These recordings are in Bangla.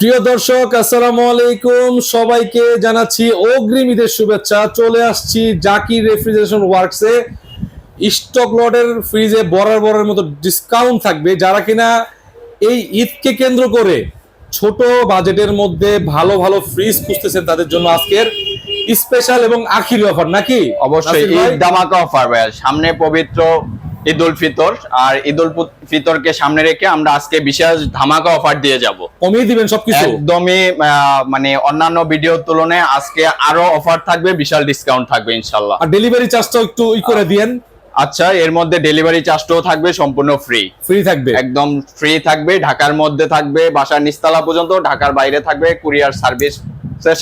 প্রিয় দর্শক আসসালামু আলাইকুম। সবাইকে জানাচ্ছি অগ্রিম ঈদের শুভেচ্ছা। চলে আসছি জাকির রেফ্রিজারেশন ওয়ার্কসে। স্টক লটের ফ্রিজে বরার বরার মতো ডিসকাউন্ট থাকবে। যারা কিনা এই ঈদকে কেন্দ্র করে ছোট বাজেটের মধ্যে ভালো ভালো ফ্রিজ খুঁজতেছেন তাদের জন্য আজকের স্পেশাল এবং আখিরি অফার নাকি? অবশ্যই? ঈদ ধামাকা অফার ভাই সামনে পবিত্র ঈদ উল ফিতর আর ঈদ উল ফিতরকে সামনে রেখে আমরা আজকে বিশেষ ধামাকা অফার দিয়ে যাব। কমিয়ে দিবেন সবকিছু? একদমই মানে অন্যান্য ভিডিওর তুলনায় আজকে আরও অফার থাকবে বিশাল ডিসকাউন্ট থাকবে ইনশাল্লাহ। আর ডেলিভারি চার্জটাও একটু ই করে দিয়েন। আচ্ছা এর মধ্যে ডেলিভারি চার্জটাও থাকবে সম্পূর্ণ ফ্রি ফ্রি থাকবে? একদম ফ্রি থাকবে ঢাকার মধ্যে থাকবে বাসার নিস্তালা পর্যন্ত ঢাকার বাইরে থাকবে কুরিয়ার সার্ভিস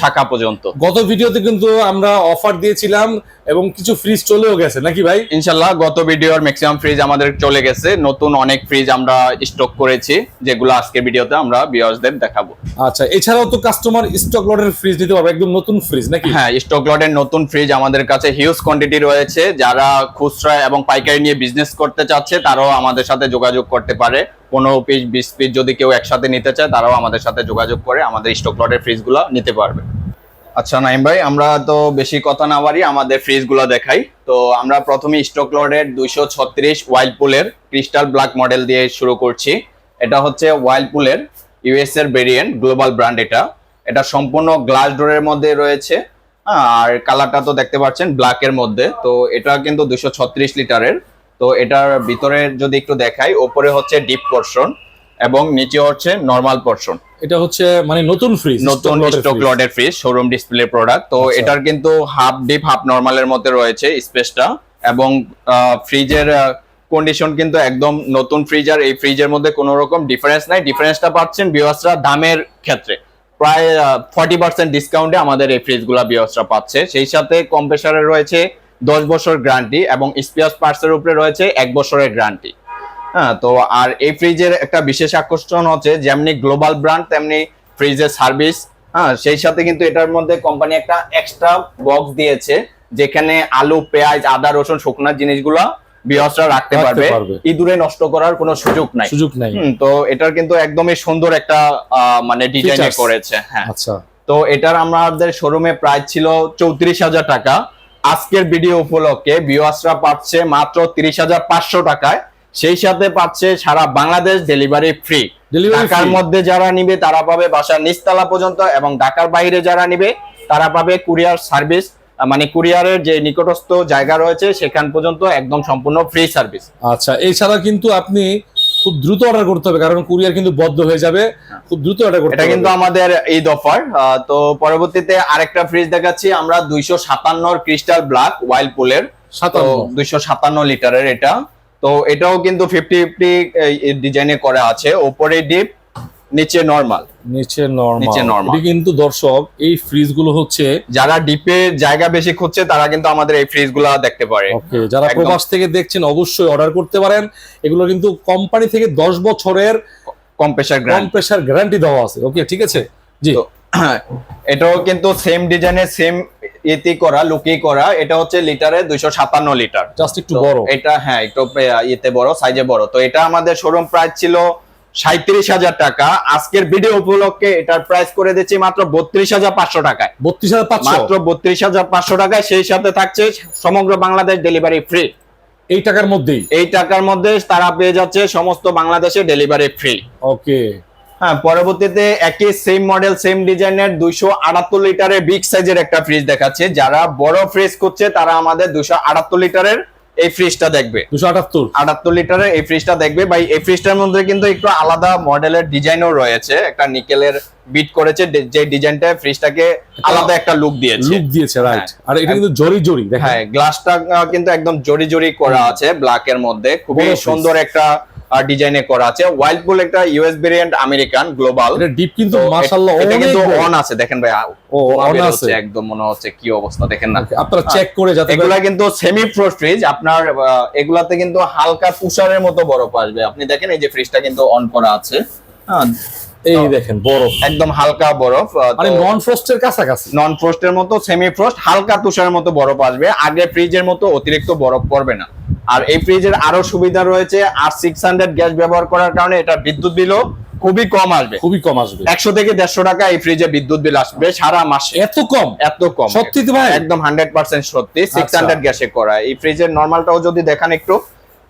শাখা পর্যন্ত। গত ভিডিওতে কিন্তু আমরা অফার দিয়েছিলাম এবং কিছু ফ্রিজ চলেও গেছে নাকি ভাই? ইনশাল্লাহ গত ভিডিওর ম্যাক্সিমাম ফ্রিজ আমাদের চলে গেছে। নতুন অনেক ফ্রিজ আমরা স্টক করেছি যেগুলো আজকের ভিডিওতে আমরা ভিউয়ার্সদের দেখাবো। আচ্ছা এছাড়াও তো কাস্টমার স্টক লটের ফ্রিজ নিতে পারবে একদম নতুন ফ্রিজ নাকি? হ্যাঁ স্টক লটের নতুন ফ্রিজ আমাদের কাছে হিউজ কোয়ান্টিটি রয়েছে। যারা খুচরা এবং পাইকারি নিয়ে বিজনেস করতে চাচ্ছে তারাও আমাদের সাথে যোগাযোগ করতে পারে। পনেরো পিস বিশ পিস যদি কেউ একসাথে নিতে চায়, তারাও আমাদের সাথে যোগাযোগ করে আমাদের স্টক লটের ফ্রিজগুলো নিতে পারবে। আচ্ছা নাইম ভাই, আমরা তো বেশি কথা না বাড়ি আমাদের ফ্রিজগুলো দেখাই। তো আমরা প্রথমে স্টক লটের দুইশো ছত্রিশ ওয়াইল্ড পুলের ক্রিস্টাল ব্ল্যাক মডেল দিয়ে শুরু করছি। এটা হচ্ছে ওয়াইল্ডপুলের ইউএস এর ভেরিয়েন্ট গ্লোবাল ব্র্যান্ড এটা। এটা সম্পূর্ণ গ্লাস ডোরের মধ্যে রয়েছে। আর কালারটা তো দেখতে পাচ্ছেন ব্ল্যাক এর মধ্যে। তো এটা কিন্তু দুশো ছত্রিশ লিটারের তো এটার ভিতরে যদি একটু দেখাই ওপরে হচ্ছে ডিপ পোর্শন এবং নিচে হচ্ছে নর্মাল পোর্শন এটা হচ্ছে মানে নতুন ফ্রিজ নতুন স্টক লটের ফ্রিজ শোরুম ডিসপ্লে প্রোডাক্ট তো আচ্ছা। এটার কিন্তু হাফ ডিপ হাফ নর্মালের মধ্যে রয়েছে স্পেসটা এবং ফ্রিজের কন্ডিশন কিন্তু একদম নতুন ফ্রিজ আর এই ফ্রিজের মধ্যে কোনো রকম ডিফারেন্স নাই। ডিফারেন্সটা পাচ্ছেন বিওয়াসরা দামের ক্ষেত্রে। প্রায় ফর্টি পার্সেন্ট ডিসকাউন্টে আমাদের এই ফ্রিজগুলো বিওয়াসরা পাচ্ছে। সেই সাথে কম্প্রেসারের রয়েছে দশ বছর গ্যারান্টি এবং স্পিয়াস পার্টসের উপরে রয়েছে এক বছরের গ্যারান্টি হ্যাঁ তো আর এই ফ্রিজের একটা বিশেষ আকর্ষণ হচ্ছে যেমনি গ্লোবাল ব্র্যান্ড তেমনি ফ্রিজের সার্ভিস হ্যাঁ সেই সাথে কিন্তু এটার মধ্যে কোম্পানি একটা এক্সট্রা বক্স দিয়েছে যেখানে আলু পেঁয়াজ আদা রসুন শুকনা জিনিসগুলো বিহসরা রাখতে পারবে। ইঁদুরে নষ্ট করার কোনো সুযোগ নাই। সুযোগ নাই। হুম, তো এটার কিন্তু একদমই সুন্দর একটা মানে ডিজাইন করেছে হ্যাঁ। আচ্ছা। তো এটার আমাদের শোরুমে প্রাইস ছিল চৌত্রিশ হাজার টাকা। আজকের ভিডিও উপলক্ষে ভিউয়ার্সরা পাচ্ছে মাত্র তিরিশ হাজার পাঁচশো টাকায়। সেই সাথে পাচ্ছে সারা বাংলাদেশ ডেলিভারি ফ্রি ঢাকার মধ্যে যারা নিবে তারা পাবে বাসার নিচতলা পর্যন্ত এবং ঢাকার বাইরে যারা নিবে তারা পাবে কুরিয়ার সার্ভিস মানে কুরিয়ারের যে নিকটস্থ জায়গা রয়েছে সেখান পর্যন্ত একদম সম্পূর্ণ ফ্রি সার্ভিস আচ্ছা এছাড়া কিন্তু আপনি খুব দ্রুত অর্ডার করতে হবে কারণ কুরিয়ার কিন্তু বদ্ধ হয়ে যাবে। খুব দ্রুত অর্ডার করতে এটা কিন্তু আমাদের এই দফার তো পরবর্তীতে আরেকটা ফ্রিজ দেখাচ্ছি আমরা দুইশো সাতান্নর ক্রিস্টাল ব্ল্যাক ওয়াইল্ড পুলের তো দুইশো সাতান্ন লিটারের এটা। তো এটাও কিন্তু ফিফটি ফিফটি ডিজাইনে করা আছে। ওপরে ডিপ নিচে নর্মাল নিচে নরমাল নিচে। এটি কিন্তু দর্শক এই ফ্রিজগুলো হচ্ছে যারা ডিপে জায়গা বেশি খুঁজছে তারা কিন্তু আমাদের এই ফ্রিজগুলা দেখতে পারে। ওকে যারা। প্রবাস থেকে দেখছেন অবশ্যই অর্ডার করতে পারেন। এগুলো কিন্তু কোম্পানি থেকে দশ বছরের কম প্রেশার কম গ্র্যান্ড প্রেসার গ্যারান্টি দেওয়া আছে। ওকে ঠিক আছে? জি। এটাও কিন্তু সেম ডিজাইনের সেম ইতি করা লুকি করা। এটা হচ্ছে লিটারে দুইশো সাতান্ন লিটার। জাস্ট একটু বড়। এটা হ্যাঁ একটু ইয়েতে বড় সাইজে বড়। তো এটা আমাদের শোরুম প্রাইস ছিল সাঁত্রিশ হাজার টাকা। আজকের ভিডিও উপলক্ষে এটার প্রাইস করে দিচ্ছি মাত্র বত্রিশ হাজার পাঁচশো টাকায়। বত্রিশ হাজার মাত্র বত্রিশ হাজার পাঁচশো টাকায় সেই সাথে থাকছে সমগ্র বাংলাদেশ ডেলিভারি ফ্রি এই টাকার মধ্যেই? এই টাকার মধ্যে তারা পেয়ে যাচ্ছে সমস্ত বাংলাদেশে ডেলিভারি ফ্রি ওকে। হ্যাঁ পরবর্তীতে একই সেম মডেল সেম ডিজাইনের দুইশো আটাত্তর লিটারের বিগ সাইজের একটা ফ্রিজ দেখাচ্ছে। যারা বড় ফ্রিজ করছে তারা আমাদের দুইশো আটাত্তর লিটারের এই ফ্রিজটা দেখবে। দুশো আটাত্তর। আটাত্তর লিটারের এই ফ্রিজটা দেখবে। বা এই ফ্রিজটার মধ্যে কিন্তু একটু আলাদা মডেলের ডিজাইনও রয়েছে। একটা নিকেলের বিট করেছে যে ডিজাইনটা ফ্রিজটাকে আলাদা একটা লুক দিয়েছে। লুক দিয়েছে রাইট হ্যাঁ। আর এটা কিন্তু জরি জরি দেখা হ্যাঁ গ্লাসটা কিন্তু একদম জরি জরি করা আছে ব্ল্যাক এর মধ্যে। খুবই সুন্দর একটা ডিজাইনে করা আছে। ওয়াইল্ড বুল একটা ইউএস ভেরিয়েন্ট আমেরিকান গ্লোবাল এটা ডিপ কিন্তু মাশাআল্লাহ এটা কিন্তু অন আছে দেখেন ভাই ও অন আছে। একদম মনে হচ্ছে কি অবস্থা দেখেন না। আপনারা চেক করে যাতে এগুলা কিন্তু সেমি ফ্রোস্ট ফ্রিজ আপনার এগুলাতে কিন্তু হালকা তুষারের মতো বরফ আসবে। আপনি দেখেন এই যে ফ্রিজটা কিন্তু অন করা আছে। হ্যাঁ, এই দেখেন বরফ। একদম হালকা বরফ মানে নন ফ্রস্টের কাছাকাছি? নন ফ্রোস্টের মতো সেমি ফ্রোস্ট হালকা তুষারের মতো বরফ আসবে। আগে ফ্রিজের মতো অতিরিক্ত বরফ পড়বে না। আর এই ফ্রিজের আরও সুবিধা রয়েছে আর সিক্স হান্ড্রেড গ্যাস ব্যবহার করার কারণে এটা বিদ্যুৎ বিলও খুবই কম আসবে। খুবই কম আসবে। একশো থেকে দেড়শো টাকা এই ফ্রিজে বিদ্যুৎ বিল আসবে সারা মাসে। এত কম? এত কম। সত্যি তো ভাই? একদম হান্ড্রেড পার্সেন্ট সত্যি সিক্স আচ্ছা। হান্ড্রেড গ্যাসে করা। এই ফ্রিজের নর্মালটাও যদি দেখান একটু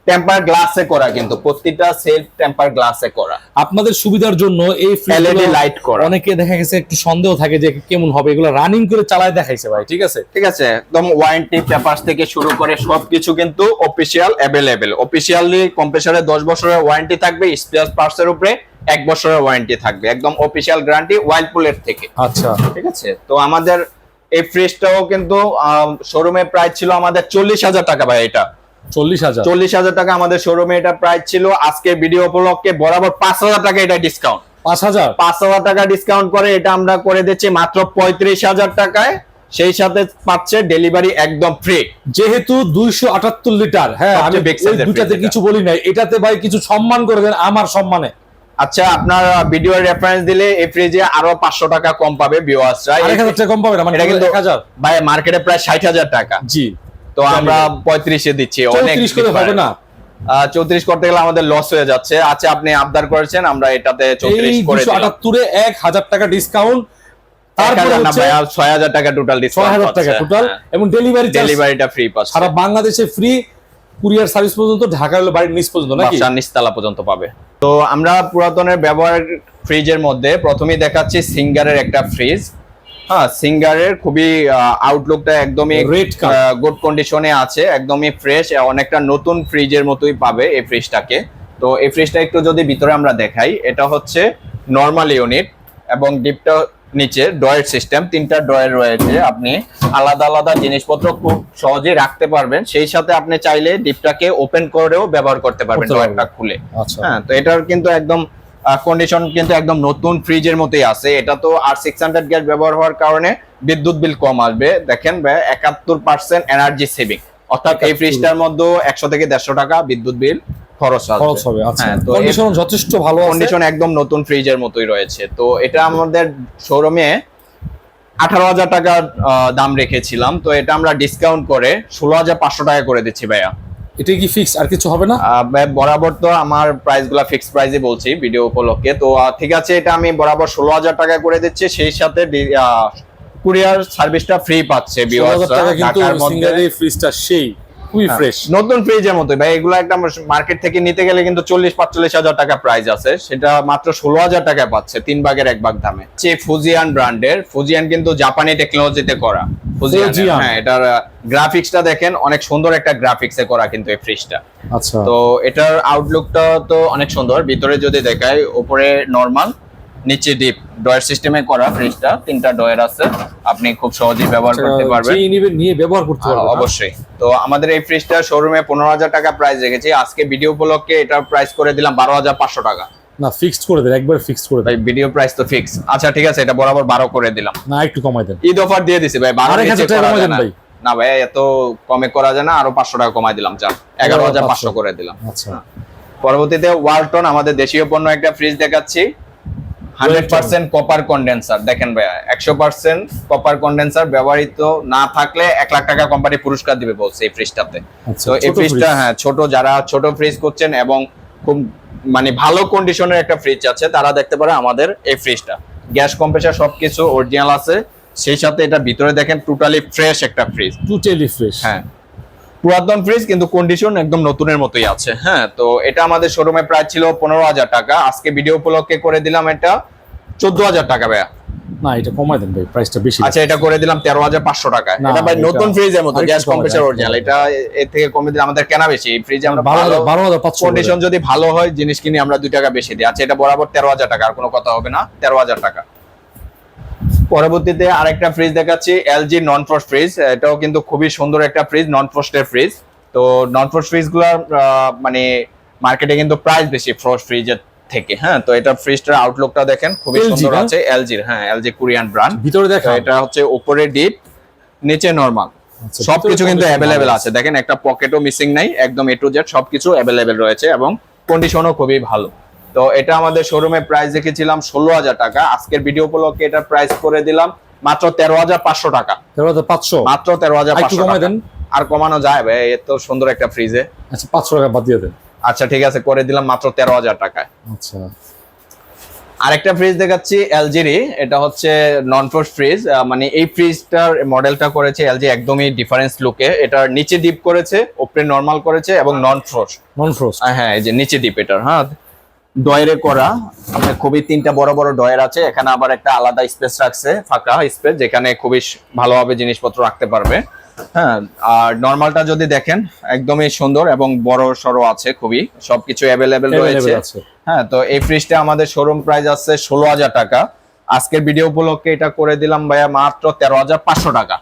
টেম্পার গ্লাসে করা কিন্তু প্রতিটা সেলফ টেম্পার গ্লাসে করা। আপনাদের সুবিধার জন্য এই LED লাইট করা। অনেকে দেখা গেছে একটু সন্দেহ থাকে যে কেমন হবে এগুলো রানিং করে চালায় দেখাইছে ভাই ঠিক আছে? ঠিক আছে একদম ওয়ারেন্টি পেপারস থেকে শুরু করে সবকিছু কিন্তু অফিসিয়াল অ্যাভেলেবেল অফিশিয়ালি কম্প্রেসারে দশ বছরের ওয়ারেন্টি থাকবে স্পেয়ার পার্টসের উপরে এক বছরের ওয়ারেন্টি থাকবে একদম অফিশিয়াল গ্যারান্টি ওয়াইল্ডপুলের থেকে। আচ্ছা। ঠিক আছে তো আমাদের এই ফ্রিজটাও কিন্তু শোরুমে প্রাইস ছিল আমাদের চল্লিশ হাজার টাকা ভাই এটা। চল্লিশ হাজার। চল্লিশ হাজার টাকা আমাদের শোরুমে এটা প্রাইস ছিল। আজকে ভিডিও উপলক্ষে বরাবর পাঁচ হাজার টাকা এটা ডিসকাউন্ট পাঁচ হাজার। পাঁচ হাজার টাকা ডিসকাউন্ট করে এটা আমরা করে দিচ্ছি মাত্র পঁয়ত্রিশ হাজার টাকায়। সেই সাথে পাচ্ছে ডেলিভারি একদম ফ্রি যেহেতু দুইশো আটাত্তর লিটার হ্যাঁ আমি দুইটাতে কিছু বলি নাই। এটাতে ভাই কিছু সম্মান করে দেন আমার সম্মানে। আচ্ছা আপনার ভিডিও রেফারেন্স দিলে এই ফ্রিজে আরও পাঁচশো টাকা কম পাবে হাজার টাকা কম পাবে না? মানে এটা কিন্তু ভাই মার্কেটে প্রায় ষাট হাজার টাকা। জি। তো আমরা পঁয়ত্রিশে দিচ্ছি অনেক করে হবে না। চৌত্রিশ করতে গেলে আমাদের লস হয়ে যাচ্ছে। আচ্ছা আপনি আবদার করেছেন আমরা এটাতে চৌত্রিশ করে আটাত্তরে এক হাজার টাকা ডিসকাউন্ট ছয় হাজার টাকা টোটাল ছয় হাজার টাকা টোটাল এবং ডেলিভারি ডেলিভারিটা ফ্রি পাচ্ছে। সারা বাংলাদেশে ফ্রি কুরিয়ার সার্ভিস পর্যন্ত ঢাকা হলো বাড়ির নিচ পর্যন্ত নাকি? বাসার নিচতলা পর্যন্ত পাবে। তো আমরা পুরাতনের ব্যবহার ফ্রিজের মধ্যে প্রথমেই দেখাচ্ছি সিঙ্গারের একটা ফ্রিজ হ্যাঁ সিঙ্গারের খুবই আউটলুকটা একদমই গুড কন্ডিশনে আছে একদমই ফ্রেশ অনেকটা নতুন ফ্রিজের মতোই পাবে এই ফ্রিজটাকে তো এই ফ্রিজটা একটু যদি ভিতরে আমরা দেখাই এটা হচ্ছে নর্মাল ইউনিট এবং ডিপটা নিচে ডয়ের সিস্টেম তিনটা ডয়ের রয়েছে। আপনি আলাদা আলাদা জিনিসপত্র খুব সহজেই রাখতে পারবেন। সেই সাথে আপনি চাইলে ডিপটাকে ওপেন করেও ব্যবহার করতে পারবেন করতে পারবেন। ডয়ারটা খুলে। আচ্ছা। হ্যাঁ তো এটার কিন্তু একদম কন্ডিশন কিন্তু একদম নতুন ফ্রিজের মতোই আছে। এটা তো আর সিক্স হান্ড্রেড গ্যাস ব্যবহার হওয়ার কারণে বিদ্যুৎ বিল কম আসবে। দেখেন একাত্তর পার্সেন্ট এনার্জি সেভিং অর্থাৎ এই ফ্রিজটার মধ্যে একশো থেকে দেড়শো টাকা বিদ্যুৎ বিল খরচ খরচ হবে আচ্ছা। হ্যাঁ, তো কন্ডিশন যথেষ্ট ভালো কন্ডিশন একদম নতুন ফ্রিজের মতোই রয়েছে। তো এটা আমাদের শোরুমে আঠারো হাজার দাম রেখেছিলাম। তো এটা আমরা ডিসকাউন্ট করে ষোলো হাজার পাঁচশো টাকা করে দিচ্ছি ভাইয়া। এটা কি ফিক্স আর কিছু হবে না? বরাবর তো আমার প্রাইসগুলা ফিক্সড প্রাইসে বলছি ভিডিও উপলক্ষে। তো ঠিক আছে এটা আমি বরাবর ষোলো হাজার টাকা করে দিচ্ছি। সেই সাথে কুরিয়ার সার্ভিসটা ফ্রি পাচ্ছে টাকা কিন্তু। ফ্রিজটা সেই। খুবই হ্যাঁ, ফ্রেশ নতুন ফ্রিজের মতো ভাই এগুলো একটা মার্কেট থেকে নিতে গেলে কিন্তু চল্লিশ পাঁচচল্লিশ হাজার টাকা প্রাইস আছে। সেটা মাত্র ষোলো হাজার টাকায় পাচ্ছে তিন ভাগের এক ভাগ দামে। যে ফুজিয়ান ব্র্যান্ডের ফুজিয়ান কিন্তু জাপানি টেকনোলজিতে করা। ফুজিয়ান। হ্যাঁ এটার গ্রাফিক্সটা দেখেন অনেক সুন্দর একটা গ্রাফিক্সে করা কিন্তু এই ফ্রিজটা আচ্ছা। তো এটার আউটলুকটা তো অনেক সুন্দর। ভিতরে যদি দেখায় উপরে নরমাল নিচে ডিপ ডয়ার সিস্টেমে করা ফ্রিজটা তিনটা ডয়ার আছে। আপনি খুব সহজেই ব্যবহার করতে পারবেন। যে নিয়ে ব্যবহার করতে হ্যাঁ, পারবে অবশ্যই। তো আমাদের এই ফ্রিজটা শোরুমে পনেরো হাজার টাকা প্রাইস রেখেছি। আজকে ভিডিও উপলক্ষে এটার প্রাইস করে দিলাম বারো হাজার পাঁচশো টাকা। না ফিক্সড করে দেন একবার ফিক্সড করে ভাই দেন ভিডিও প্রাইস তো ফিক্স আচ্ছা ঠিক আছে এটা বরাবর বারো করে দিলাম। না একটু কমাই দেন। ঈদ অফার দিয়ে দিছি ভাই বারো আরেক নিচে হাজার টাকা করা কমাই যায় দেন না। ভাই। না ভাই এত কমে করা যায় না আরও পাঁচশো টাকা কমাই দিলাম হাজার পাঁচশো। করে দিলাম। আচ্ছা। পরবর্তীতে ওয়ালটন আমাদের দেশীয় পণ্য একটা ফ্রিজ দেখাচ্ছি। হান্ড্রেড পার্সেন্ট কপার কন্ডেন্সার দেখেন ভাইয়া একশো পার্সেন্ট কপার কন্ডেন্সার ব্যবহৃত না থাকলে এক লাখ টাকা কোম্পানি পুরস্কার দিবে বলছে এই ফ্রিজটাতে আচ্ছা তো এই ফ্রিজটা হ্যাঁ ছোট যারা ছোট ফ্রিজ করছেন এবং খুব মানে ভালো কন্ডিশনের একটা ফ্রিজ আছে তারা দেখতে পারে আমাদের এই ফ্রিজটা গ্যাস কম্প্রেসার সবকিছু অরিজিনাল আছে। সেই সাথে এটা ভিতরে দেখেন টোটালি ফ্রেশ একটা ফ্রিজ টোটালি ফ্রেশ হ্যাঁ। পুরাতন ফ্রিজ কিন্তু কন্ডিশন একদম নতুনের মতোই আছে। হ্যাঁ তো এটা আমাদের শোরুমে প্রায় ছিল পনেরো হাজার টাকা। আজকে ভিডিও উপলক্ষে করে দিলাম এটা। চোদ্দ হাজার টাকা ভাইয়া। না এটা কমাই দেন ভাই প্রাইসটা বেশি। আচ্ছা এটা করে দিলাম তেরো হাজার পাঁচশো টাকা এটা ভাই নতুন ফ্রিজের মতো গ্যাস কম্প্রেসার অরিজিনাল এটা এর থেকে কমে দিলে আমাদের কেনা বেশি। এই ফ্রিজে আমরা বারো হাজার বারো হাজার পাঁচশো কন্ডিশন যদি ভালো হয় জিনিস কিনে আমরা দুই টাকা বেশি দিই। আচ্ছা এটা বরাবর তেরো হাজার টাকা আর কোনো কথা হবে না তেরো হাজার টাকা। পরবর্তীতে আরেকটা ফ্রিজ দেখাচ্ছি এলজি নন ফ্রস্ট ফ্রিজ এটাও কিন্তু খুবই সুন্দর একটা ফ্রিজ নন ফ্রস্টের ফ্রিজ তো নন ফ্রস্ট ফ্রিজগুলার মানে মার্কেটে কিন্তু প্রাইস বেশি ফ্রস্ট ফ্রিজের থেকে হ্যাঁ? তো এটা ফ্রিজটার আউটলুকটা দেখেন খুবই সুন্দর? আছে এলজির হ্যাঁ এলজি কোরিয়ান ব্র্যান্ড ভিতরে তো দেখা এটা হচ্ছে উপরে ডিপ নিচে নরমাল আচ্ছা, সবকিছু কিন্তু অ্যাভেলেবেল আছে। দেখেন একটা পকেটও মিসিং নাই একদম এ টু জেড সবকিছু অ্যাভেলেবেল রয়েছে এবং কন্ডিশনও খুবই ভালো। তো এটা আমাদের শোরুমে প্রাইস দেখেছিলাম ষোলো হাজার টাকা। আজকের ভিডিও উপলক্ষে এটা প্রাইস করে দিলাম মাত্র তেরো হাজার পাঁচশো টাকা। তেরো হাজার পাঁচশো? মাত্র তেরো হাজার পাঁচশো আর কমানো যায় ভাই এত সুন্দর একটা ফ্রিজে আচ্ছা পাঁচশো টাকা বাদ দিয়ে দেন। আচ্ছা ঠিক আছে করে দিলাম মাত্র তেরো হাজার টাকায়। আচ্ছা। আরেকটা ফ্রিজ দেখাচ্ছি এলজির এটা হচ্ছে নন ফ্রোস্ট ফ্রিজ মানে এই ফ্রিজটার মডেলটা করেছে এলজি একদমই ডিফারেন্স লুকে এটার নিচে ডিপ করেছে ওপরে নর্মাল করেছে এবং নন ফ্রোস্ট নন ফ্রোস্ট হ্যাঁ এই যে নিচে ডিপ এটার হ্যাঁ। ডয়েরে করা আপনার খুবই তিনটা বড় বড় ডয়ের আছে এখানে আবার একটা আলাদা স্পেস রাখছে ফাঁকা স্পেস যেখানে খুবই ভালোভাবে জিনিসপত্র রাখতে পারবে। হ্যাঁ আর নর্মালটা যদি দেখেন একদমই সুন্দর এবং বড় সড়ো আছে খুবই। সবকিছু অ্যাভেলেবেল রয়েছে। হ্যাঁ তো এই ফ্রিজটা আমাদের শোরুম প্রাইস আছে ষোলো হাজার টাকা। আজকের ভিডিও উপলক্ষে এটা করে দিলাম ভাইয়া মাত্র তেরো হাজার পাঁচশো টাকা।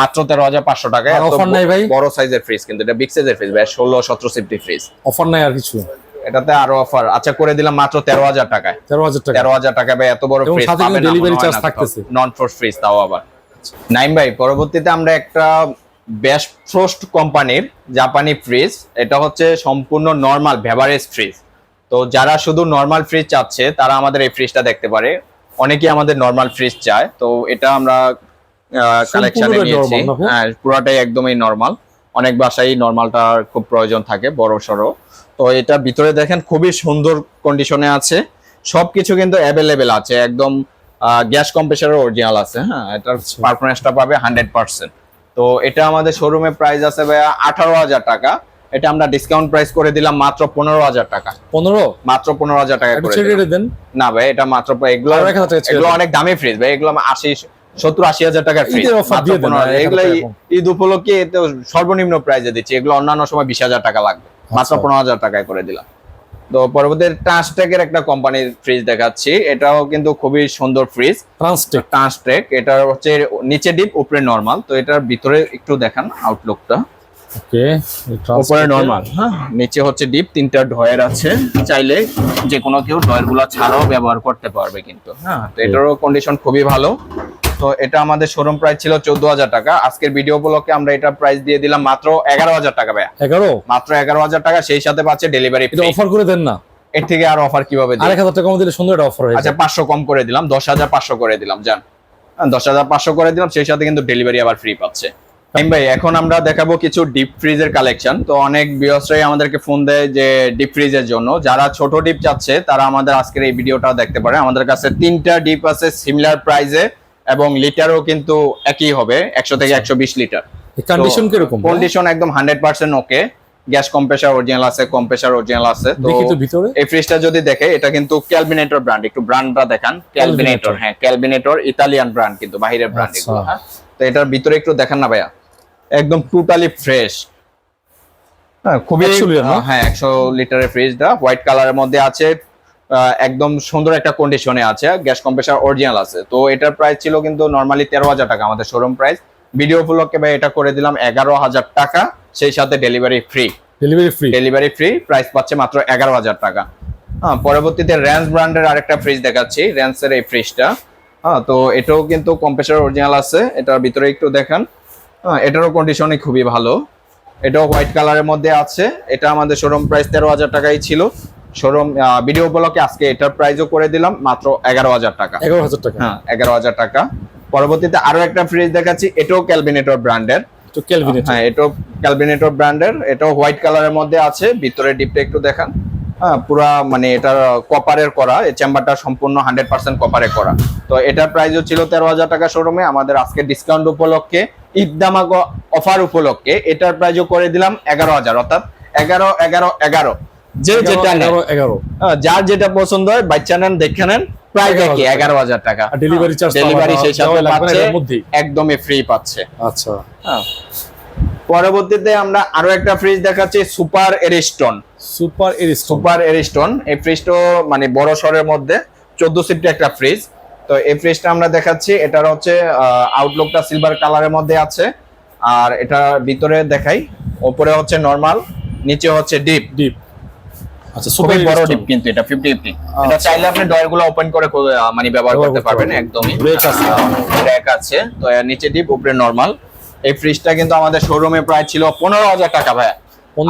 মাত্র তেরো হাজার পাঁচশো টাকা নাই ভাই? বড় সাইজের ফ্রিজ কিন্তু এটা বিগ সাইজের ফ্রিজ ভাই ষোলো সতেরো সিফটি ফ্রিজ অফার নাই আর কিছু? এটাতে আরও অফার আচ্ছা করে দিলাম মাত্র তেরো হাজার টাকায়। তেরো হাজার টাকা। তেরো হাজার টাকা ভাই এত বড় ফ্রিজ থাকতেছে। নন ফ্রিজ তাও আবার। নাইম ভাই পরবর্তীতে আমরা একটা বেস্ট ফ্রোস্ট কোম্পানির জাপানি ফ্রিজ এটা হচ্ছে সম্পূর্ণ নর্মাল ভেভারেজ ফ্রিজ। তো যারা শুধু নর্মাল ফ্রিজ চাচ্ছে তারা আমাদের এই ফ্রিজটা দেখতে পারে। অনেকেই আমাদের নর্মাল ফ্রিজ চায় তো এটা আমরা কালেকশনে নিয়েছি। হ্যাঁ পুরাটাই একদমই নর্মাল অনেক বাসায় নর্মালটা খুব প্রয়োজন থাকে বড় সড়ো। তো এটা ভিতরে দেখেন খুবই সুন্দর কন্ডিশনে আছে। সবকিছু কিন্তু অ্যাভেলেবেল আছে একদম গ্যাস কম্প্রেসারের অরিজিনাল আছে হ্যাঁ? এটার আচ্ছা। পারফরমেন্সটা পাবে হান্ড্রেড পার্সেন্ট তো এটা আমাদের শোরুমে প্রাইস আছে ভাইয়া আঠারো হাজার টাকা। এটা আমরা ডিসকাউন্ট প্রাইস করে দিলাম মাত্র পনেরো হাজার টাকা। পনেরো? মাত্র পনেরো হাজার টাকা করে। দেন। না ভাই এটা মাত্র এগুলো এগুলো অনেক দামি ফ্রিজ ভাই এগুলো আশি সত্তর আশি হাজার টাকার ফ্রিজ এগুলো ঈদ উপলক্ষে সর্বনিম্ন প্রাইজে দিচ্ছি। এগুলো অন্যান্য সময় বিশ হাজার টাকা লাগবে। মাত্র আচ্ছা। পনেরো হাজার টাকায় করে দিলাম। তো পরবর্তী ট্রান্সটেকের একটা কোম্পানির ফ্রিজ দেখাচ্ছি। এটাও কিন্তু খুবই সুন্দর ফ্রিজ ট্রান্সটেক ট্রান্সটেক এটা হচ্ছে নিচে ডিপ উপরে নর্মাল তো এটার ভিতরে একটু দেখান আউটলুকটা ওকে উপরে নর্মাল হ্যাঁ। নিচে হচ্ছে ডিপ তিনটা ড্রয়ার আছে। চাইলে যে কোনো কেউ ছাড়াও ব্যবহার করতে পারবে কিন্তু। হ্যাঁ। তো এটারও কন্ডিশন খুবই ভালো। তো এটা আমাদের শোরুম প্রাইস ছিল চোদ্দ হাজার টাকা। আজকের ভিডিও উপলক্ষে আমরা এটা প্রাইস দিয়ে দিলাম মাত্র এগারো হাজার টাকা এগারো? মাত্র এগারো হাজার টাকা সেই সাথে পাচ্ছে ডেলিভারি অফার করে দেন না। এর থেকে আর অফার কীভাবে আরেক হাজার টাকা মধ্যে সুন্দর একটা অফার আচ্ছা পাঁচশো কম করে দিলাম দশ হাজার পাঁচশো করে দিলাম যান দশ হাজার পাঁচশো করে দিলাম সেই সাথে কিন্তু ডেলিভারি আবার ফ্রি পাচ্ছে। ফাহিম ভাই এখন আমরা দেখাবো কিছু ডিপ ফ্রিজের কালেকশন তো অনেক বিয়সরাই আমাদেরকে ফোন দেয় যে ডিপ ফ্রিজের জন্য। যারা ছোট ডিপ চাচ্ছে তারা আমাদের আজকের এই ভিডিওটা দেখতে পারে। আমাদের কাছে তিনটা ডিপ আছে সিমিলার প্রাইজে এবং লিটারও কিন্তু একই হবে একশো থেকে একশো বিশ লিটার কন্ডিশন কীরকম কন্ডিশন একদম hundred percent okay gas compressor original আছে কম্প্রেসার অরিজিনাল আছে। তো ভিতরে। এই ফ্রিজটা যদি দেখে এটা কিন্তু ক্যালবিনেটর ব্র্যান্ড একটু ব্র্যান্ডটা দেখান। ক্যালবিনেটর হ্যাঁ ক্যালবিনেটর ইতালিয়ান ব্র্যান্ড কিন্তু বাহিরের ব্র্যান্ড আচ্ছা। এগুলো হ্যাঁ। তো এটার ভিতরে একটু দেখান না ভাইয়া। একদম টোটালি ফ্রেশ হ্যাঁ খুবই 100 লিটার না? হ্যাঁ একশো লিটারের ফ্রিজটা হোয়াইট কালারের মধ্যে আছে একদম সুন্দর একটা কন্ডিশনে আছে। গ্যাস কম্প্রেসার অরিজিনাল আছে। তো এটার প্রাইস ছিল কিন্তু নর্মালি তেরো হাজার টাকা আমাদের শোরুম প্রাইস ভিডিও উপলক্ষে ভাই এটা করে দিলাম এগারো হাজার টাকা। সেই সাথে delivery free delivery free delivery free price পাচ্ছে মাত্র এগারো হাজার টাকা। হ্যাঁ পরবর্তীতে র্যান্স ব্র্যান্ডের আরেকটা ফ্রিজ দেখাচ্ছি। র্যান্সের এই ফ্রিজটা হ্যাঁ তো এটাও কিন্তু কম্প্রেসার অরিজিনাল আছে। এটার ভিতরে একটু দেখান। হ্যাঁ এটারও কন্ডিশনই খুবই ভালো। এটাও হোয়াইট কালারের মধ্যে আছে। এটা আমাদের শোরুম প্রাইস তেরো হাজার টাকাই ছিল। শোরুম ভিডিও উপলক্ষে আজকে এটার প্রাইসও করে দিলাম মাত্র এগারো হাজার টাকা। এগারো হাজার টাকা। হ্যাঁ এগারো হাজার টাকা। পরবর্তীতে আরও একটা ফ্রিজ দেখাচ্ছি এটাও ক্যালবিনেটর ব্র্যান্ডের হ্যাঁ এটাও ক্যালভিনেটর ব্র্যান্ডের এটাও হোয়াইট কালারের মধ্যে আছে। ভিতরে ডিপটা একটু দেখান। হ্যাঁ পুরা মানে এটা কপারের করা। এই চেম্বারটা সম্পূর্ণ হান্ড্রেড পার্সেন্ট কপারে করা। তো এটার প্রাইসও ছিল তেরো হাজার টাকা শোরুমে আমাদের আজকে ডিসকাউন্ট উপলক্ষে ঈদ দামাক অফার উপলক্ষে এটার প্রাইসও করে দিলাম এগারো হাজার অর্থাৎ এগারো এগারো এগারো। যে যেটা এগারো হ্যাঁ, যার যেটা পছন্দ হয় বাচ্চা নেন দেখে নেন প্রাইস 11,000 এগারো হাজার টাকা। ডেলিভারি সেই সাথে না পাচ্ছে একদমই ফ্রি পাচ্ছে। আচ্ছা। হ্যাঁ। পরবর্তীতে আমরা আরও একটা ফ্রিজ দেখাচ্ছি super Ariston super Ariston. Super Ariston. এই ফ্রিজটা মানে বড় সরের মধ্যে চোদ্দ সিফটি একটা ফ্রিজ। তো এই ফ্রিজটা আমরা দেখাচ্ছি এটার হচ্ছে আউটলুকটা সিলভার কালারের মধ্যে আছে। আর এটা ভিতরে দেখাই উপরে হচ্ছে নরমাল নিচে হচ্ছে ডিপ ডিপ আচ্ছা সুপার বড় ডিপ কিন্তু এটা ফিফটি ফিফটি এটা চাইলে আপনি ডয়ারগুলো ওপেন করে মানে ব্যবহার করতে পারবেন। একদমই। Rack আছে। র্যাক আছে। তো এর নিচে ডিপ উপরে নরমাল এই ফ্রিজটা কিন্তু আমাদের শোরুমে প্রায় ছিল পনেরো হাজার টাকা ভাই পনেরো হাজার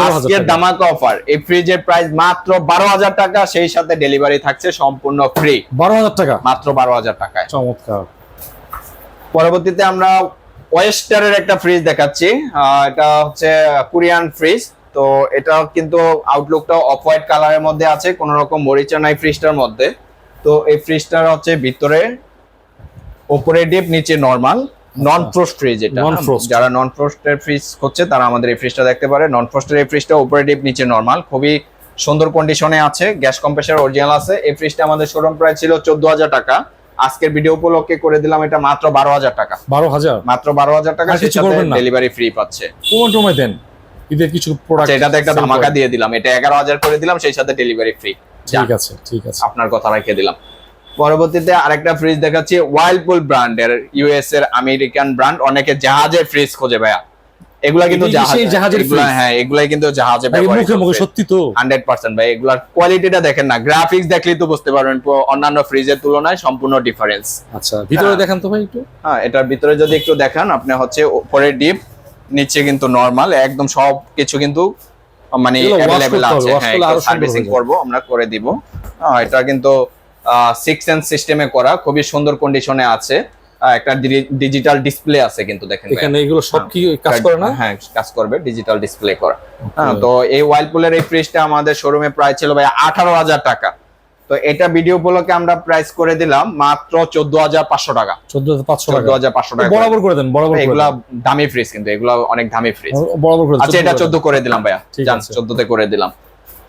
আজকের। দামাকা অফার এই ফ্রিজের প্রাইস মাত্র বারো হাজার টাকা সেই সাথে ডেলিভারি থাকছে সম্পূর্ণ ফ্রি বারো হাজার টাকা? মাত্র বারো হাজার টাকায়। চমৎকার। পরবর্তীতে আমরা ওয়েস্টারের একটা ফ্রিজ দেখাচ্ছি। এটা হচ্ছে কোরিয়ান ফ্রিজ তো এটা কিন্তু আউটলুকটা অফ হোয়াইট কালারের মধ্যে আছে কোন রকম মরিচা নাই ফ্রিজটার মধ্যে। তো এই ফ্রিজটার হচ্ছে ভিতরে উপরে ডিপ নিচে নরমাল নন ফ্রোস্ট ফ্রিজ এটা। যারা নন ফ্রোস্টের ফ্রিজ হচ্ছে তারা আমাদের এই ফ্রিজটা দেখতে পারে। নন ফ্রোস্টের এই ফ্রিজটা ডিপ নিচে নরমাল খুবই সুন্দর কন্ডিশনে আছে। গ্যাস কম্প্রেসার অরিজিনাল আছে। এই ফ্রিজটা আমাদের শোরুম প্রাইস ছিল চোদ্দ হাজার টাকা। আজকের ভিডিও উপলক্ষে করে দিলাম এটা মাত্র বারো হাজার টাকা। বারো হাজার? মাত্র বারো হাজার টাকা আর কিছু করবেন না? ডেলিভারি ফ্রি পাচ্ছে। কমায় টমায় দেন। ঈদের কিছু প্রোডাক্ট আচ্ছা, এটাতে একটা ধামাকা দিয়ে দিলাম। এটা এগারো হাজার করে দিলাম সেই সাথে ডেলিভারি ফ্রি ঠিক আছে ঠিক আছে। আপনার কথা রেখে দিলাম। পরবর্তীতে আরেকটা ফ্রিজ দেখাচ্ছি ওয়াইল্ডপুল ব্র্যান্ডের ইউএস এর আমেরিকান ব্র্যান্ড অনেকে জাহাজের ফ্রিজ খোঁজে ভাইয়া। এগুলা কিন্তু জাহাজের হ্যাঁ এগুলাই কিন্তু জাহাজে মুখে মুখে সত্যি তো। হান্ড্রেড পার্সেন্ট ভাই এগুলার কোয়ালিটিটা দেখেন না। গ্রাফিক্স দেখলেই তো বুঝতে পারবেন অন্যান্য ফ্রিজের তুলনায় সম্পূর্ণ ডিফারেন্স আচ্ছা ভিতরে হ্যাঁ। দেখান তো ভাই একটু। হ্যাঁ এটার ভিতরে যদি একটু দেখান আপনি হচ্ছে উপরে ডিপ নিচে কিন্তু নরমাল একদম সব কিছু কিন্তু মানে অ্যাভেলেবেল আছে। হ্যাঁ সার্ভিসিং করব আমরা করে দিব। হ্যাঁ, এটা কিন্তু সিক্স সেন্স সিস্টেমে করা খুবই সুন্দর কন্ডিশনে আছে। একটা ডিজিটাল ডিসপ্লে আছে কিন্তু দেখেন এখানে এগুলো সব কি কাজ করে না? হ্যাঁ কাজ করবে ডিজিটাল ডিসপ্লে করা। হ্যাঁ তো এই ওয়াইলপুলের এই ফ্রিজটা আমাদের শোরুমে প্রায় ছিল ভাই আঠারো হাজার টাকা। তো এটা ভিডিও উপলক্ষে আমরা প্রাইস করে দিলাম মাত্র চোদ্দ হাজার পাঁচশো টাকা। চোদ্দ পাঁচশো চোদ্দ হাজার পাঁচশো টাকা বরাবর করে দেন বরাবর এগুলা দামি ফ্রিজ কিন্তু এগুলা অনেক দামি ফ্রিজ বরাবর করে আচ্ছা এটা চোদ্দ করে দিলাম ভাইয়া। চোদ্দতে করে দিলাম।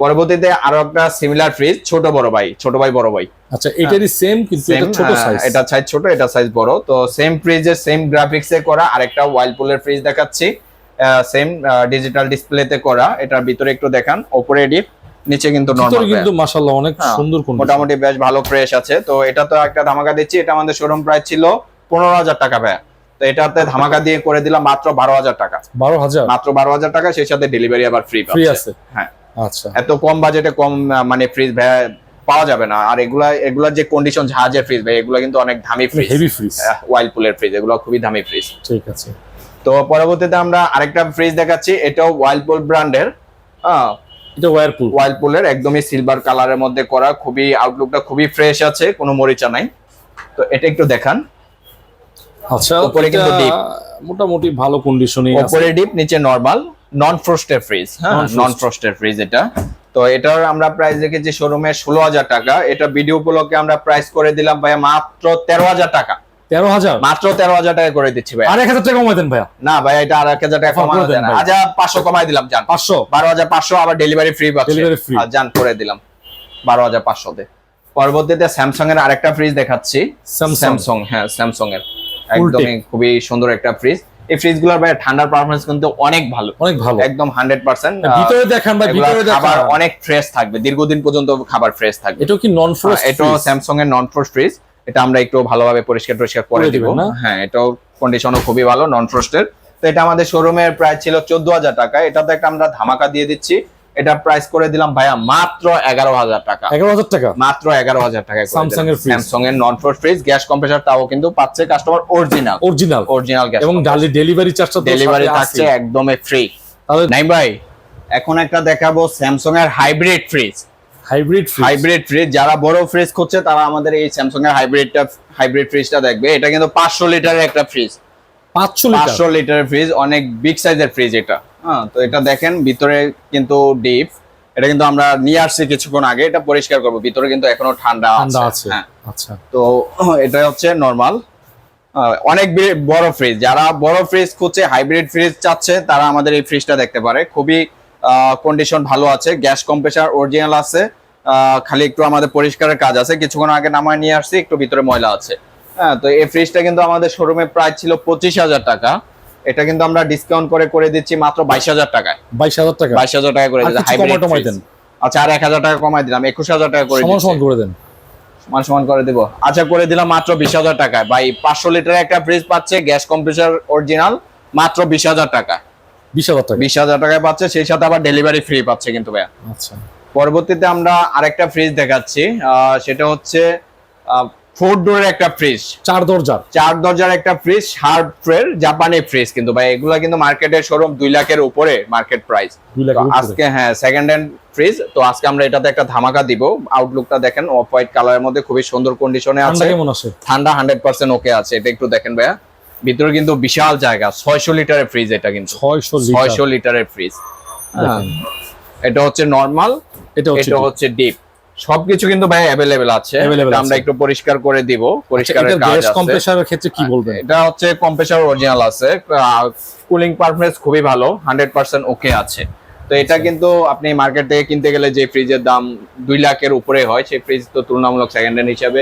পরবর্তীতে আরও একটা সিমিলার ফ্রিজ ছোট বড় ভাই ছোট ভাই বড় ভাই। আচ্ছা এটারই সেম কিন্তু এটা ছোট হ্যাঁ, সাইজ এটা সাইজ ছোট এটা সাইজ বড়। তো সেম ফ্রিজের সেম গ্রাফিক্স এ করা আরেকটা ওয়াইলপুলের ফ্রিজ দেখাচ্ছি। সেম ডিজিটাল ডিসপ্লেতে করা। এটার ভিতরে একটু দেখান ওপরে ডিপ নিচে কিন্তু নরমাল কিন্তু মাশাআল্লাহ অনেক হ্যাঁ, সুন্দর কোন মোটামুটি বেশ ভালো ফ্রেশ আছে। তো এটা তো একটা ধামাকা দিচ্ছি এটা আমাদের শোরুম প্রাইস ছিল পনেরো হাজার টাকা ভাইয়া। তো এটাতে ধামাকা দিয়ে করে দিলাম মাত্র বারো হাজার টাকা। বারো হাজার? মাত্র বারো হাজার টাকা সেই সাথে ডেলিভারি আবার ফ্রি ফ্রি আছে। হ্যাঁ। আচ্ছা। এত কম বাজেটে কম মানে ফ্রিজ পাওয়া যাবে না। আর এগুলা এগুলার যে কন্ডিশন জাহাজের ফ্রিজ ভাই এগুলো কিন্তু অনেক দামি ফ্রিজ হেভি ফ্রিজ ওয়াইল পুলের ফ্রিজ এগুলো খুবই দামি ফ্রিজ ঠিক আছে। তো পরবর্তীতে আমরা আরেকটা ফ্রিজ দেখাচ্ছি এটাও ওয়াইলপুল ব্র্যান্ডের এটা ওয়ারপুল ওয়াইলপুলের একদমই সিলভার কালারের মধ্যে করা খুবই আউটলুকটা খুবই ফ্রেশ আছে কোনো মরিচা নাই। তো এটা একটু দেখান। আচ্ছা উপরে কিন্তু ডিপ মোটামুটি ভালো কন্ডিশনে আছে। উপরে ডিপ নিচে নরমাল নন ফ্রস্টের ফ্রিজ হ্যাঁ? নন ফ্রস্টের ফ্রিজ এটা। তো এটার আমরা প্রাইস রেখেছি শোরুমে ষোলো হাজার টাকা। এটা ভিডিও উপলক্ষে আমরা প্রাইস করে দিলাম ভাইয়া মাত্র তেরো হাজার টাকা। তেরো হাজার? মাত্র তেরো হাজার টাকা করে দিচ্ছি ভাই আর এক হাজার টাকা কমাই দেন ভাইয়া। না ভাই এটা আর এক হাজার টাকা কমানো দেন। হাজার পাঁচশো কমাই দিলাম জান পাঁচশো? বারো হাজার পাঁচশো আবার ডেলিভারি ফ্রি Delivery free। আর করে দিলাম। বারো হাজার পাঁচশোতে পরবর্তীতে স্যামসাং এর আরেকটা ফ্রিজ দেখাচ্ছি। স্যামসাং হ্যাঁ স্যামসাং এর একদমই খুবই সুন্দর একটা ফ্রিজ এই ফ্রিজগুলোর ভাই ঠান্ডার পারফরমেন্স কিন্তু অনেক ভালো। অনেক ভালো। একদম হান্ড্রেড পার্সেন্ট ভিতরে দেখান ভাই ভিতরে খাবার অনেক ফ্রেশ থাকবে। দীর্ঘদিন পর্যন্ত খাবার ফ্রেশ থাকবে। এটা কি নন ফ্রোস্ট এটা স্যামসং এর নন ফ্রোস্ট ফ্রিজ এটা আমরা একটু ভালোভাবে পরিষ্কার টরিষ্কার করে দিব? হ্যাঁ এটাও কন্ডিশনও খুবই ভালো নন ফ্রোস্টের তো এটা আমাদের শোরুমের প্রায় ছিল চোদ্দ হাজার টাকা। এটাতে একটা আমরা ধামাকা দিয়ে দিচ্ছি। এটা প্রাইস করে দিলাম ভাইয়া মাত্র এগারো হাজার টাকা। এগারো হাজার টাকা? মাত্র এগারো হাজার টাকা Samsung এর। স্যামসাং এর non frost fridge gas compressor তাও কিন্তু পাচ্ছে customer original original original gas এবং ডালি ডেলিভারি চার্জটা ডেলিভারি থাকছে একদমই ফ্রি তাহলে নাই ভাই এখন একটা দেখাবো স্যামসাং এর hybrid fridge hybrid hybrid fridge যারা বড় ফ্রিজ খুঁজছে তারা আমাদের এই স্যামসাং এর হাইব্রিডটা হাইব্রিড ফ্রিজটা দেখবে। এটা কিন্তু পাঁচশো লিটারের একটা ফ্রিজ পাঁচশো লিটার। পাঁচশো লিটারের ফ্রিজ অনেক বিগ সাইজের ফ্রিজ এটা। হ্যাঁ তো এটা দেখেন ভিতরে কিন্তু ডিপ। এটা কিন্তু আমরা নিয়ে আসছি কিছুক্ষণ আগে এটা পরিষ্কার করব। ভিতরে কিন্তু এখনও ঠান্ডা আছে। হ্যাঁ। আচ্ছা। তো এটা হচ্ছে নর্মাল অনেক বড় ফ্রিজ যারা বড় ফ্রিজ খুঁজছে হাইব্রিড ফ্রিজ চাচ্ছে তারা আমাদের এই ফ্রিজটা দেখতে পারে। খুবই কন্ডিশন ভালো আছে। গ্যাস কম্প্রেসার অরিজিনাল আছে। খালি একটু আমাদের পরিষ্কারের কাজ আছে। কিছুক্ষণ আগে নামায় নিয়ে আসছি একটু ভিতরে ময়লা আছে। হ্যাঁ তো এই ফ্রিজটা কিন্তু আমাদের শোরুমে প্রায় ছিল পঁচিশ হাজার টাকা। এটা কিন্তু আমরা ডিসকাউন্ট করে করে দিচ্ছি মাত্র বাইশ হাজার টাকায়। বাইশ হাজার টাকা। বাইশ হাজার টাকা করে হাইব্রিড টমায় দেন। আচ্ছা আর এক হাজার টাকা কমাই দিলাম একুশ হাজার টাকা করে সমান সমান করে দেন। সমান সমান করে দিব। আচ্ছা করে দিলাম মাত্র বিশ হাজার টাকায়। ভাই পাঁচশো লিটারের একটা ফ্রিজ পাচ্ছে গ্যাস কম্প্রেসার অরিজিনাল মাত্র বিশ হাজার টাকা। বিশ হাজার টাকা। বিশ হাজার টাকায় পাচ্ছে সেই সাথে আবার ডেলিভারি ফ্রি পাচ্ছে কিন্তু ভাইয়া। আচ্ছা। পরবর্তীতে আমরা আরেকটা ফ্রিজ দেখাচ্ছি সেটা হচ্ছে ফোর ডোরের একটা ফ্রিজ। চার দরজার চার দরজার একটা ফ্রিজ হার্ড ফ্রের জাপানি ফ্রিজ কিন্তু ভাই এগুলা কিন্তু মার্কেটের শোরুম দুই লাখের উপরে মার্কেট প্রাইস আজকে হ্যাঁ সেকেন্ড হ্যান্ড ফ্রিজ তো আজকে আমরা এটাতে একটা ধামাকা দিব। আউটলুকটা দেখেন অফ হোয়াইট কালারের মধ্যে খুবই সুন্দর কন্ডিশনে আছে। কেমন আছে? ঠান্ডা হান্ড্রেড পার্সেন্ট ওকে আছে এটা একটু দেখেন ভাইয়া। ভিতরে কিন্তু বিশাল জায়গা ছয়শো লিটারের ফ্রিজ এটা কিন্তু। ছয়শো লিটারের ফ্রিজ দেখেন। এটা হচ্ছে নর্মাল এটা হচ্ছে ডিপ সবকিছু কিন্তু ভাই অ্যাভেলেবেল আছে। আমরা একটু পরিষ্কার করে দিব পরিষ্কারের এটা কাজ গ্যাস আছে। কম্প্রেসারের ক্ষেত্রে কি বলবেন? এটা হচ্ছে কম্প্রেসার অরিজিনাল আছে। কুলিং পারফরমেন্স খুবই ভালো হান্ড্রেড পার্সেন্ট ওকে আছে। তো এটা আচ্ছা। কিন্তু আপনি মার্কেট থেকে কিনতে গেলে যে ফ্রিজের দাম দুই লাখের উপরে হয় সেই ফ্রিজ তো তুলনামূলক সেকেন্ড হ্যান্ড হিসাবে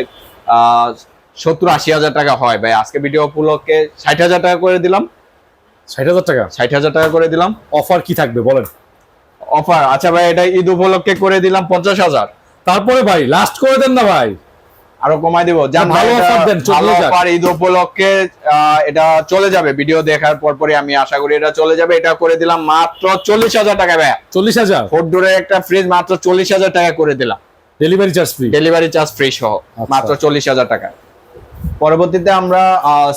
সত্তর আশি হাজার টাকা হয় ভাই। আজকে ভিডিও উপলক্ষে ষাট হাজার টাকা করে দিলাম। ষাট হাজার টাকা? ষাট হাজার টাকা করে দিলাম। অফার কি থাকবে বলেন। অফার আচ্ছা ভাই এটা ঈদ উপলক্ষে করে দিলাম পঞ্চাশ হাজার। তারপরে ভাই লাস্ট করে দেন না ভাই। আরও কমাই দিব। যান ভালো ভালো দেন, ভালো অফার ঈদ উপলক্ষে এটা চলে যাবে। ভিডিও দেখার পর আমি আশা করি এটা চলে যাবে। এটা করে দিলাম মাত্র চল্লিশ হাজার টাকা ভাইয়া। চল্লিশ হাজার? ফোর ডোরের একটা ফ্রিজ মাত্র চল্লিশ হাজার টাকা করে দিলাম। Delivery charge free delivery charge free সহ আচ্ছা। মাত্র চল্লিশ হাজার টাকা পরবর্তীতে আমরা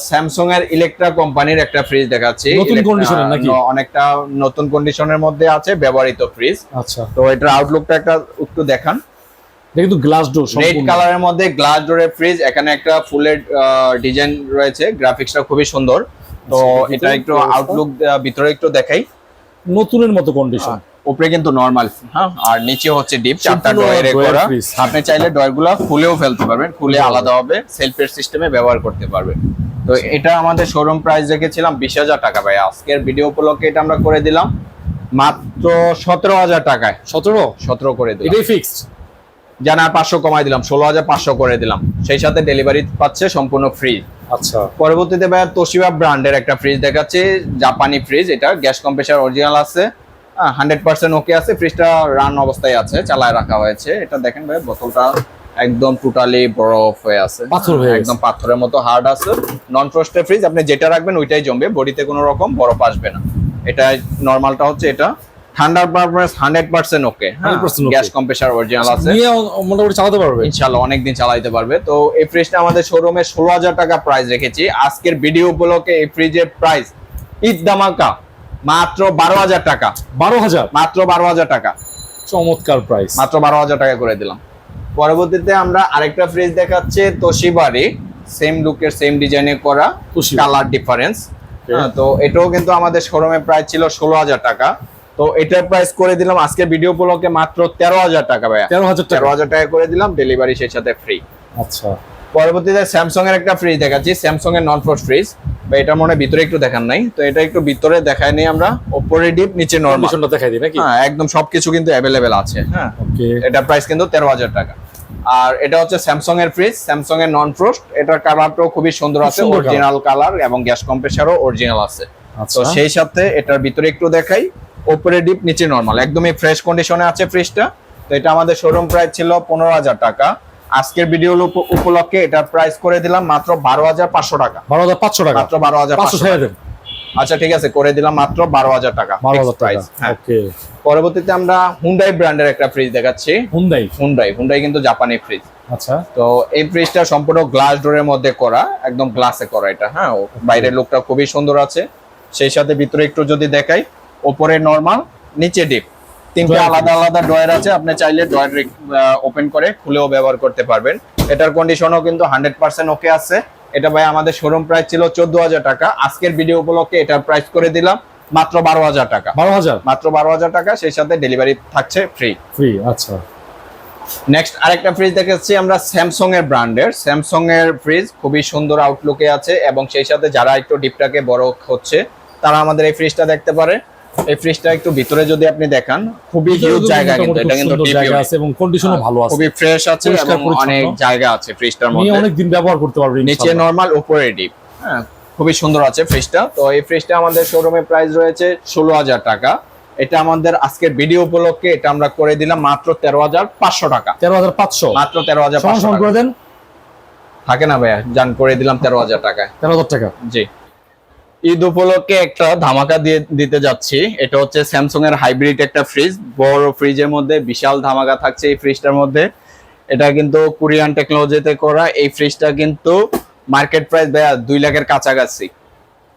স্যামসং এর ইলেকট্রা কোম্পানির একটা ফ্রিজ দেখাচ্ছি। নতুন এর নাকি? অনেকটা নতুন কন্ডিশনের মধ্যে আছে ব্যবহৃত ফ্রিজ আচ্ছা। তো এটার আউটলুকটা একটা একটু দেখান। কিন্তু গ্লাস ডোর রেড কালারের মধ্যে গ্লাস ডোরের ফ্রিজ এখানে একটা ফুলের ডিজাইন রয়েছে গ্রাফিক্সটা খুবই সুন্দর। তো আচ্ছা, এটা একটু আউটলুক ভিতরে একটু দেখাই। নতুনের মতো কন্ডিশন উপরে কিন্তু নরমাল হ্যাঁ আর নিচে হচ্ছে ডিপ চারটা drawer করা। আপনি চাইলে ড্রয়ারগুলো খুলেও ফেলতে পারবেন খুলে আলাদা হবে সেলফের সিস্টেমে ব্যবহার করতে পারবেন। তো আচ্ছা। এটা আমাদের শোরুম প্রাইস রেখেছিলাম বিশ হাজার টাকা ভাই আজকের ভিডিও উপলক্ষে এটা আমরা করে দিলাম। মাত্র সতেরো হাজার টাকায়। সতেরো? সতেরো করে দিলাম। এটাই ফিক্সড জানা পাঁচশো কমাই দিলাম ষোলো হাজার পাঁচশো করে দিলাম। সেই সাথে ডেলিভারি পাচ্ছে সম্পূর্ণ ফ্রি আচ্ছা। পরবর্তীতে ভাই তোশিবা ব্র্যান্ডের একটা ফ্রিজ দেখাচ্ছি জাপানি ফ্রিজ এটা গ্যাস কম্প্রেসার অরিজিনাল আছে। হান্ড্রেড পার্সেন্ট ওকে আছে ফ্রিজটা রান অবস্থায় আছে চালায় রাখা হয়েছে। এটা দেখেন ভাই বোতলটা একদম টোটালি বরফ হয়ে আছে। পাথর হয়ে একদম পাথরের মতো হার্ড আছে। নন ফ্রস্টের ফ্রিজ আপনি যেটা রাখবেন ওইটাই জমবে বডিতে কোনো রকম বরফ আসবে না। এটা নর্মালটা হচ্ছে এটা। Performance hundred percent okay 100% gas compressor original আছে। নিয়ে মোটামুটি চালাতে পারবে? পারবে। তো এই ফ্রিজটা আমাদের শোরুমে ষোলো হাজার টাকা প্রাইস রেখেছি। আজকের ভিডিও উপলক্ষে এই ফ্রিজের প্রাইস ঈদ দামাকা মাত্র বারো হাজার টাকা। বারো হাজার? মাত্র বারো হাজার টাকা। চমৎকার প্রাইস মাত্র বারো হাজার টাকা করে দিলাম। পরবর্তীতে আমরা আরেকটা ফ্রিজ দেখাচ্ছে তোশিবারি সেম লুকের সেম ডিজাইনে করা। কালার ডিফারেন্স তো এটাও কিন্তু আমাদের শোরুমে প্রাইস ছিল ষোলো হাজার টাকা। তো এটার প্রাইস করে দিলাম। আজকে ভিডিও উপলক্ষে মাত্র তেরো হাজার টাকা ভাইয়া। তেরো হাজার তেরো হাজার টাকা করে দিলাম ডেলিভারি সেই সাথে ফ্রি আচ্ছা। পরবর্তীতে স্যামসাং এর একটা ফ্রিজ দেখাচ্ছি স্যামসাং এর নন ফ্রস্ট ফ্রিজ বা এটা মনে ভিতরে একটু দেখান নাই। তো এটা একটু ভিতরে দেখাই নেই আমরা। উপরে ডিপ নিচে নরমাল দেখাই দিই নাকি? হ্যাঁ একদম সবকিছু কিন্তু অ্যাভেলেবেল আছে। হ্যাঁ ওকে। এটা প্রাইস কিন্তু তেরো হাজার টাকা। আর এটা হচ্ছে স্যামসাং এর ফ্রিজ স্যামসং এর নন ফ্রস্ট এটার কালারটাও খুবই সুন্দর আছে অরিজিনাল কালার এবং গ্যাস কম্প্রেসারও অরিজিনাল আছে। তো আচ্ছা সেই সাথে এটার ভিতরে একটু দেখাই। উপরে ডিপ নিচে নর্মাল একদমই ফ্রেশ কন্ডিশনে আছে ফ্রিজটা তো এটা আমাদের শোরুম প্রাইস ছিল পনেরো হাজার টাকা। আজকের ভিডিও উপলক্ষে এটার প্রাইস করে দিলাম মাত্র বারো হাজার পাঁচশো টাকা। বারো হাজার পাঁচশো টাকা? মাত্র বারো হাজার পাঁচশো আচ্ছা ঠিক আছে করে দিলাম মাত্র বারো হাজার টাকা। price, হ্যাঁ। ওকে পরবর্তীতে আমরা হুন্ডাই ব্র্যান্ডের একটা ফ্রিজ দেখাচ্ছি। হুন্ডাই হুন্ডাই হুন্ডাই কিন্তু জাপানি ফ্রিজ আচ্ছা। তো এই ফ্রিজটা সম্পূর্ণ গ্লাস ডোরের মধ্যে করা একদম গ্লাসে করা এটা হ্যাঁ। বাইরের লুকটা খুবই সুন্দর আছে। সেই সাথে ভিতরে একটু যদি দেখাই ওপরে নর্মাল নিচে ডিপ তিনটে আলাদা আলাদা ড্রয়ার আছে আপনি চাইলে ড্রয়ার ওপেন করে খুলেও ব্যবহার করতে পারবেন। এটার কন্ডিশনও কিন্তু হান্ড্রেড পার্সেন্ট ওকে আছে। এটা ভাই আমাদের শোরুম প্রাইস ছিল চোদ্দ হাজার টাকা। আজকের ভিডিও উপলক্ষে এটার প্রাইস করে দিলাম মাত্র বারো হাজার টাকা। বারো হাজার? মাত্র বারো হাজার টাকা সেই সাথে ডেলিভারি থাকছে ফ্রি ফ্রি আচ্ছা। নেক্সট আরেকটা ফ্রিজ দেখেছি আমরা স্যামসং এর ব্র্যান্ডের স্যামসং এর ফ্রিজ খুবই সুন্দর আউটলুকে আছে এবং সেই সাথে যারা একটু ডিপটাকে বড় হচ্ছে তারা আমাদের এই ফ্রিজটা দেখতে পারে। এই ফ্রিজটা একটু ভিতরে যদি আপনি দেখান খুবই হিউজ জায়গা কিন্তু এটা কিন্তু জায়গা আছে এবং কন্ডিশনও ভালো আছে। খুবই ফ্রেশ আছে এবং অনেক জায়গা আছে ফ্রিজটার মধ্যে। অনেক দিন ব্যবহার করতে পারবে নিচে নরমাল উপরে ডিপ হ্যাঁ খুবই সুন্দর আছে ফ্রিজটা তো এই ফ্রিজটা আমাদের শোরুমে প্রাইস রয়েছে ষোলো হাজার টাকা। এটা আমাদের আজকের ভিডিও উপলক্ষে এটা আমরা করে দিলাম মাত্র তেরো হাজার পাঁচশো টাকা। তেরো হাজার পাঁচশো। মাত্র তেরো হাজার সমান করে দেন। থাকে না ভাইয়া জান করে দিলাম তেরো হাজার টাকায়। তেরো হাজার টাকা। জি। ঈদ উপলক্ষে একটা ধামাকা দিয়ে দিতে যাচ্ছি। এটা হচ্ছে স্যামসং এর হাইব্রিড একটা ফ্রিজ বড় ফ্রিজের মধ্যে বিশাল ধামাকা থাকছে এই ফ্রিজটার মধ্যে। এটা কিন্তু কোরিয়ান টেকনোলজিতে করা। এই ফ্রিজটা কিন্তু মার্কেট প্রাইস ভাইয়া দুই লাখের কাছাকাছি।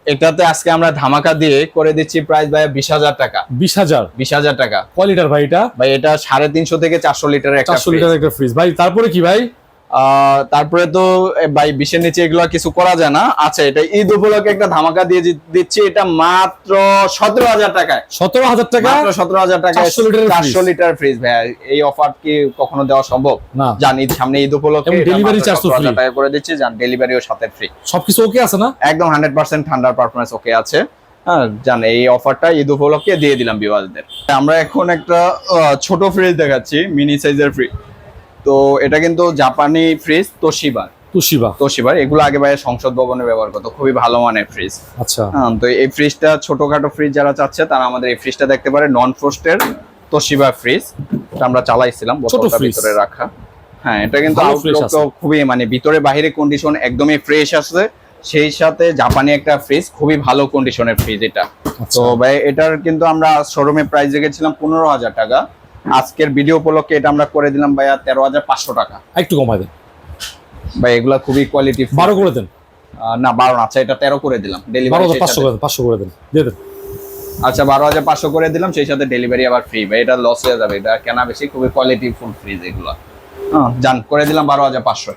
এটাতে আজকে আমরা ধামাকা দিয়ে করে দিচ্ছি প্রাইস ভাইয়া বিশ হাজার টাকা। বিশ হাজার। বিশ হাজার টাকা। কয় লিটার ভাই এটা? ভাই এটা সাড়ে তিনশো থেকে চারশো একটা চারশো লিটার একটা ফ্রিজ ভাই তারপরে কি ভাই? তারপরে তো ভাই বিশের নিচে এগুলো কিছু করা যায় না। আচ্ছা এটা ঈদ উপলক্ষে একটা ধামাকা দিয়ে দিচ্ছি। এটা মাত্র সতেরো হাজার টাকায়। সতেরো হাজার টাকা? সতেরো হাজার টাকায় 400 লিটারের চারশো লিটার ফ্রিজ ভাই এই অফার কি কখনো দেওয়া সম্ভব? না। জান ঈদ সামনে ঈদ উপলক্ষে ডেলিভারি এটা delivery মাত্র charge তো 17,000 free। টাকা করে দিচ্ছি। জান ডেলিভারিও সাথে ফ্রি সবকিছু ওকে আছে না? একদম হান্ড্রেড পার্সেন্ট ঠান্ডার পারফরমেন্স ওকে আছে। হ্যাঁ জান এই অফারটা ঈদ উপলক্ষে দিয়ে দিলাম বিওয়াজদের আমরা এখন একটা ছোট ফ্রিজ দেখাচ্ছি মিনি সাইজের ফ্রিজ তো এটা কিন্তু জাপানি ফ্রিজ তোশিবা তুশিবা তোশিবার এগুলো আগে বাইরে সংসদ ভবনে ব্যবহার করতো খুবই ভালো মানের ফ্রিজ আচ্ছা। হ্যাঁ তো এই ফ্রিজটা ছোটখাটো ফ্রিজ যারা চাচ্ছে তারা আমাদের এই ফ্রিজটা দেখতে পারে নন ফ্রোস্টের তোশিবা ফ্রিজ আমরা চালাইছিলাম বোতলটা ভিতরে রাখা। হ্যাঁ এটা কিন্তু আউটলুক আছে। খুবই মানে ভিতরে বাইরে কন্ডিশন একদমই ফ্রেশ আছে সেই সাথে জাপানি একটা ফ্রিজ খুবই ভালো কন্ডিশনের ফ্রিজ এটা। আচ্ছা। তো ভাই এটার কিন্তু আমরা শোরুমে প্রাইস রেখেছিলাম পনেরো হাজার টাকা। আজকের ভিডিও উপলক্ষে এটা আমরা করে দিলাম ভাইয়া তেরো হাজার পাঁচশো টাকা। একটু কমাই দেন। ভাই এগুলা খুবই কোয়ালিটি বারো করে দেন। না বারো না আচ্ছা এটা তেরো করে দিলাম। ডেলিভারি পাঁচশো করে দেন পাঁচশো করে দেন। দিয়ে দেন। আচ্ছা বারো হাজার পাঁচশো করে দিলাম সেই সাথে ডেলিভারি আবার ফ্রি ভাই এটা লস হয়ে যাবে। এটা কেনা বেশি খুবই কোয়ালিটি ফুল ফ্রিজ এগুলো। হ্যাঁ। জান করে দিলাম বারো হাজার পাঁচশো।